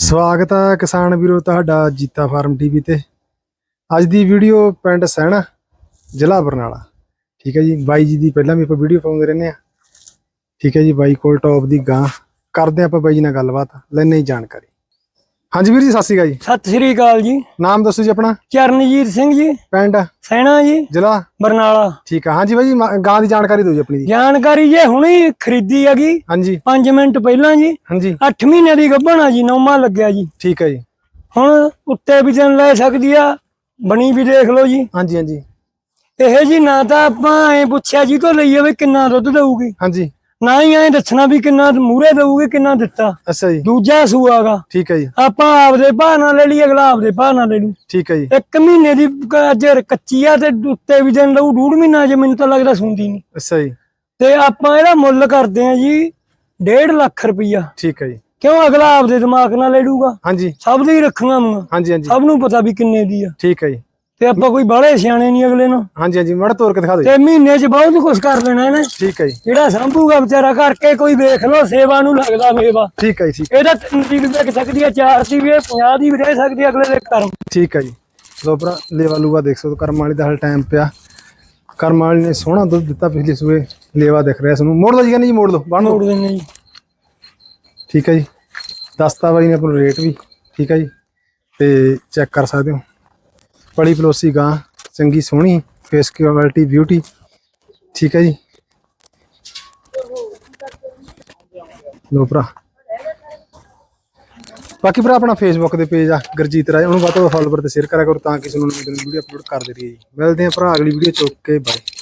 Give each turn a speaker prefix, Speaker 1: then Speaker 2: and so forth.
Speaker 1: ਸਵਾਗਤ ਹੈ ਕਿਸਾਨ ਵੀਰੋ ਤੁਹਾਡਾ ਜੀਤਾ ਫਾਰਮ ਟੀਵੀ ਤੇ। ਅੱਜ ਦੀ ਵੀਡੀਓ ਪਿੰਡ ਸਹਿਣਾ ਜ਼ਿਲ੍ਹਾ ਬਰਨਾਲਾ। ਠੀਕ ਹੈ ਜੀ, ਬਾਈ ਜੀ ਦੀ ਪਹਿਲਾਂ ਵੀ ਆਪਾਂ ਵੀਡੀਓ ਪਾਉਂਦੇ ਰਹਿੰਦੇ ਆ ਠੀਕ ਹੈ ਜੀ, ਬਾਈ ਕੋਲ ਟੌਪ ਦੀ ਗਾਂ। ਕਰਦੇ ਆਪਾਂ ਬਾਈ ਜੀ ਨਾਲ ਗੱਲਬਾਤ। ਲੈਣੇ ਹੀ ਜਾਣਕਾਰੀ। ਹਾਂਜੀ ਵੀਰ ਜੀ ਸਤਿ ਸ਼੍ਰੀ ਅਕਾਲ ਜੀ।
Speaker 2: ਸਤਿ ਸ੍ਰੀ ਅਕਾਲ ਜੀ।
Speaker 1: ਨਾਮ ਦੱਸੋ ਜੀ ਆਪਣਾ?
Speaker 2: ਚਰਨਜੀਤ ਸਿੰਘ ਜੀ।
Speaker 1: ਪਿੰਡ?
Speaker 2: ਸੈਣਾ ਜੀ।
Speaker 1: ਜ਼ਿਲ੍ਹਾ?
Speaker 2: ਬਰਨਾਲਾ।
Speaker 1: ਠੀਕ ਆ। ਹਾਂਜੀ ਬਾਈ ਜੀ ਮ- ਗਾਂ ਦੀ ਜਾਣਕਾਰੀ ਦਿਓ ਜੀ ਆਪਣੀ ਦੀ
Speaker 2: ਜਾਣਕਾਰੀ ਜੇ ਹੁਣੀ ਖਰੀਦੀ ਹੈਗੀ
Speaker 1: ਹਾਂਜੀ।
Speaker 2: 5 ਮਿੰਟ ਪਹਿਲਾਂ ਜੀ।
Speaker 1: ਹਾਂਜੀ।
Speaker 2: 8 ਮਹੀਨੇ ਦੀ ਗੱਭਣ ਆ ਜੀ ਨੌਮਾ ਲੱਗਿਆ ਜੀ।
Speaker 1: ਠੀਕ ਹੈ ਜੀ।
Speaker 2: ਹੁਣ ਉੱਤੇ ਵੀ ਜਨ ਲੈ ਸਕਦੀ ਆ ਬਣੀ ਵੀ ਦੇਖ ਲਓ ਜੀ।
Speaker 1: ਹਾਂਜੀ ਹਾਂਜੀ।
Speaker 2: ਇਹ ਜੀ ਨਾ ਤਾਂ ਆਪਾਂ ਐ ਪੁੱਛਿਆ ਜੀ ਤੋਂ ਲਈਏ ਵੀ ਕਿੰਨਾ ਦੁੱਧ ਦੇਊਗੀ।
Speaker 1: ਹਾਂਜੀ।
Speaker 2: ਨਾ ਹੀ ਐ ਦੱਸਣਾ ਵੀ ਕਿੰਨਾ ਮੂਰੇ ਦੇਊਗੀ ਕਿੰਨਾ ਦਿੱਤਾ।
Speaker 1: ਅੱਛਾ ਜੀ।
Speaker 2: ਦੂਜਾ ਸੂਆਗਾ।
Speaker 1: ਠੀਕ ਹੈ ਜੀ।
Speaker 2: ਆਪਾਂ ਆਪਦੇ ਭਾਅ ਨਾਲ ਲੈ ਲਈ ਅਗਲਾ ਆਪਦੇ ਭਾਅ ਨਾਲ ਲੈ ਲੂ
Speaker 1: ਠੀਕ ਹੈ ਜੀ।
Speaker 2: ਇੱਕ ਮਹੀਨੇ ਦੀ ਅੱਜ ਕੱਚੀ ਆ ਤੇ ਉੱਤੇ ਵੀ ਦਿਨ ਲਊ ਡੂਢ ਮਹੀਨਾ ਜੇ ਮੈਨੂੰ ਤਾਂ ਲੱਗਦਾ ਸੁਣਦੀ ਨਹੀਂ
Speaker 1: ਅੱਛਾ ਜੀ।
Speaker 2: ਤੇ ਆਪਾਂ ਇਹਦਾ ਮੁੱਲ ਕਰਦੇ ਆ ਜੀ 1.5 ਲੱਖ ਰੁਪਈਆ।
Speaker 1: ਠੀਕ ਹੈ ਜੀ।
Speaker 2: ਕਿਉਂ ਅਗਲਾ ਆਪਦੇ ਦਿਮਾਗ ਨਾਲ ਲੈ ਲੂਗਾ
Speaker 1: ਹਾਂਜੀ।
Speaker 2: ਸਭ ਦੀ ਮੂੰਗਾ
Speaker 1: ਹਾਂਜੀ ਹਾਂਜੀ।
Speaker 2: ਸਭ ਨੂੰ ਪਤਾ ਵੀ ਕਿੰਨੇ ਦੀ ਆ।
Speaker 1: ਠੀਕ ਹੈ ਜੀ।
Speaker 2: ਤੇ ਆਪਾਂ ਕੋਈ ਬਾਹਲੇ ਸਿਆਣੇ ਨਹੀਂ ਅਗਲੇ ਨੂੰ।
Speaker 1: ਹਾਂਜੀ ਹਾਂਜੀ ਮੜ ਤੋਰ ਕੇ ਦਿਖਾ ਦਿਓ।
Speaker 2: ਤੇ ਮਹੀਨੇ 'ਚ ਬਹੁਤ ਕੁਝ ਕਰ ਲੈਣਾ ਇਹਨੇ।
Speaker 1: ਠੀਕ ਹੈ ਜੀ।
Speaker 2: ਜਿਹੜਾ ਸੰਭੂਗਾ ਵਿਚਾਰਾ ਕਰਕੇ ਕੋਈ ਵੇਖ ਲੋ ਸੇਵਾ ਨੂੰ ਲੱਗਦਾ ਮੇਵਾ।
Speaker 1: ਠੀਕ ਹੈ ਜੀ ਠੀਕ।
Speaker 2: ਇਹਦਾ ਤਿੰਨ ਦੀ ਵੀ ਵਿਕ ਸਕਦੀ ਆ ਚਾਰ ਦੀ ਵੀ 50 ਦੀ ਵੀ ਰਹਿ ਸਕਦੀ ਅਗਲੇ ਦੇ ਕਰਮ
Speaker 1: ਠੀਕ ਹੈ ਜੀ। ਲੋ ਭਰਾ ਲੇਵਾ ਲੂਗਾ ਦੇਖ ਸਕਦੇ ਹੋ, ਕਰਮ ਵਾਲੀ ਦਾ ਹਾਲ ਟਾਈਮ ਪਿਆ। ਕਰਮ ਵਾਲੀ ਨੇ ਸੋਹਣਾ ਦੁੱਧ ਦਿੱਤਾ ਪਿਛਲੇ ਸੂਏ ਲੇਵਾ ਦਿਖ ਰਿਹਾ ਸਾਨੂੰ ਮੋੜ ਲਓ ਜੀ ਕਹਿੰਦੇ ਜੀ ਮੋੜ ਲਓ ਬੰਨ
Speaker 2: ਮੋੜ
Speaker 1: ਲਓ
Speaker 2: ਦਿੰਦੇ ਜੀ।
Speaker 1: ਠੀਕ ਹੈ ਜੀ। ਦੱਸਤਾ ਬਾਈ ਨੇ ਆਪਾਂ ਨੂੰ ਰੇਟ ਵੀ। ਠੀਕ ਹੈ ਜੀ। ਤੇ ਚੈੱਕ ਕਰ ਸਕਦੇ ਹੋ। ਪਲੀ ਪਲੋਸੀ ਗਾਂ, ਚੰਗੀ ਸੋਹਣੀ ਫੇਸ ਕੁਆਲਿਟੀ ਬਿਊਟੀ ਠੀਕ ਹੈ ਜੀ? ਲੋ ਭਰਾ। ਬਾਕੀ ਭਰਾ ਆਪਣਾ ਫੇਸਬੁੱਕ ਦੇ ਪੇਜ ਆ, ਗੁਰਜੀਤ ਰਾਜ ਉਹਨੂੰ ਵੱਧ ਤੋਂ ਫਾਲੋਵਰ ਤੇ ਸ਼ੇਅਰ ਕਰਿਆ ਕਰੋ ਤਾਂ ਕਿ ਤੁਹਾਨੂੰ ਨਵੀਂ ਵੀਡੀਓ ਅਪਲੋਡ ਕਰਦੇ ਰਹੀਏ ਜੀ। ਮਿਲਦੇ ਹਾਂ ਭਰਾ, ਅਗਲੀ ਵੀਡੀਓ ਚੁੱਕ ਕੇ ਬਾਏ